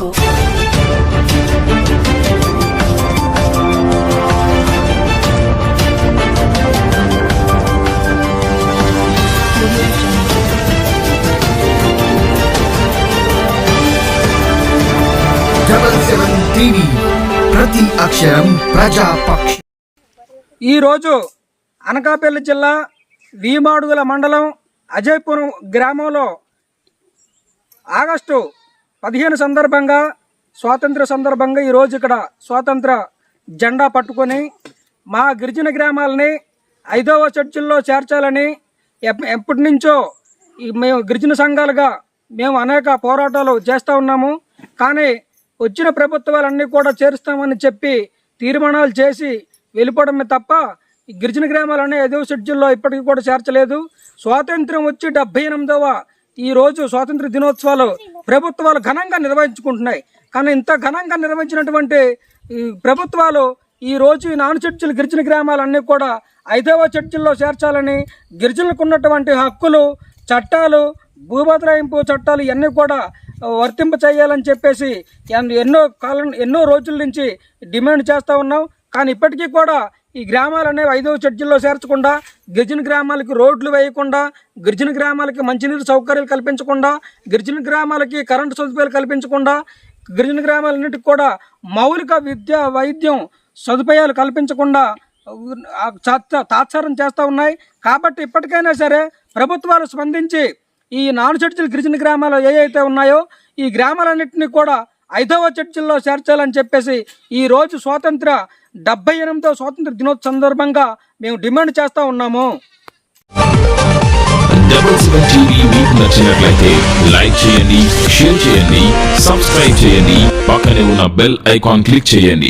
jungle. ప్రతి అక్షరం ప్రజాపక్ష ఈరోజు అనకాపల్లి జిల్లా వీమాడుగుల మండలం అజయపురం గ్రామంలో ఆగస్టు పదిహేను సందర్భంగా స్వాతంత్ర సందర్భంగా ఈరోజు ఇక్కడ స్వాతంత్ర జెండా పట్టుకొని మా గిరిజన గ్రామాలని ఐదవ చర్చిల్లో చేర్చాలని ఎప్- ఎప్పటి నుంచో మేము గిరిజన సంఘాలుగా మేము అనేక పోరాటాలు చేస్తూ ఉన్నాము. కానీ వచ్చిన ప్రభుత్వాలన్నీ కూడా చేరుస్తామని చెప్పి తీర్మానాలు చేసి వెళ్ళిపోవడమే తప్ప ఈ గిరిజన గ్రామాలన్నీ ఐదవ షెడ్యూల్లో ఇప్పటికీ కూడా చేర్చలేదు. స్వాతంత్రం వచ్చి డెబ్బై ఎనిమిదవ ఈ రోజు స్వాతంత్ర దినోత్సవాలు ప్రభుత్వాలు ఘనంగా నిర్వహించుకుంటున్నాయి. కానీ ఇంత ఘనంగా నిర్వహించినటువంటి ఈ ప్రభుత్వాలు ఈ రోజు ఈ నాన్ చర్చిలు గిరిజన గ్రామాలన్నీ కూడా ఐదవ చర్చిల్లో చేర్చాలని గిరిజనులకు ఉన్నటువంటి హక్కులు చట్టాలు భూభద్రాయింపు చట్టాలు ఇవన్నీ కూడా వర్తింప చేయాలని చెప్పేసి ఎన్నో కాలం ఎన్నో రోజుల నుంచి డిమాండ్ చేస్తూ ఉన్నాం. కానీ ఇప్పటికీ కూడా ఈ గ్రామాలు అనేవి ఐదవ చర్చిల్లో చేర్చకుండా గిరిజన గ్రామాలకి రోడ్లు వేయకుండా గిరిజన గ్రామాలకి మంచినీరు సౌకర్యాలు కల్పించకుండా గిరిజన గ్రామాలకి కరెంటు సదుపాయాలు కల్పించకుండా గిరిజన గ్రామాలన్నిటికి కూడా మౌలిక విద్య వైద్యం సదుపాయాలు కల్పించకుండా తాత్సారం చేస్తూ ఉన్నాయి. కాబట్టి ఇప్పటికైనా సరే ప్రభుత్వాలు స్పందించి ఈ నాలుగు చర్చిలు గిరిజన గ్రామాలు ఏ ఉన్నాయో ఈ గ్రామాలన్నింటినీ కూడా ఐదవ చర్చిల్లో చేర్చాలని చెప్పేసి ఈ రోజు స్వాతంత్ర డెబ్బై ఎనిమిదవ స్వాతంత్ర దినోత్సవ సందర్భంగా మేము డిమాండ్ చేస్తూ ఉన్నాము. మీకు నచ్చినట్లయితే లైక్ చేయండి షేర్ చేయండి సబ్స్క్రైబ్ చేయండి పక్కనే ఉన్న బెల్ ఐకాన్ క్లిక్ చేయండి.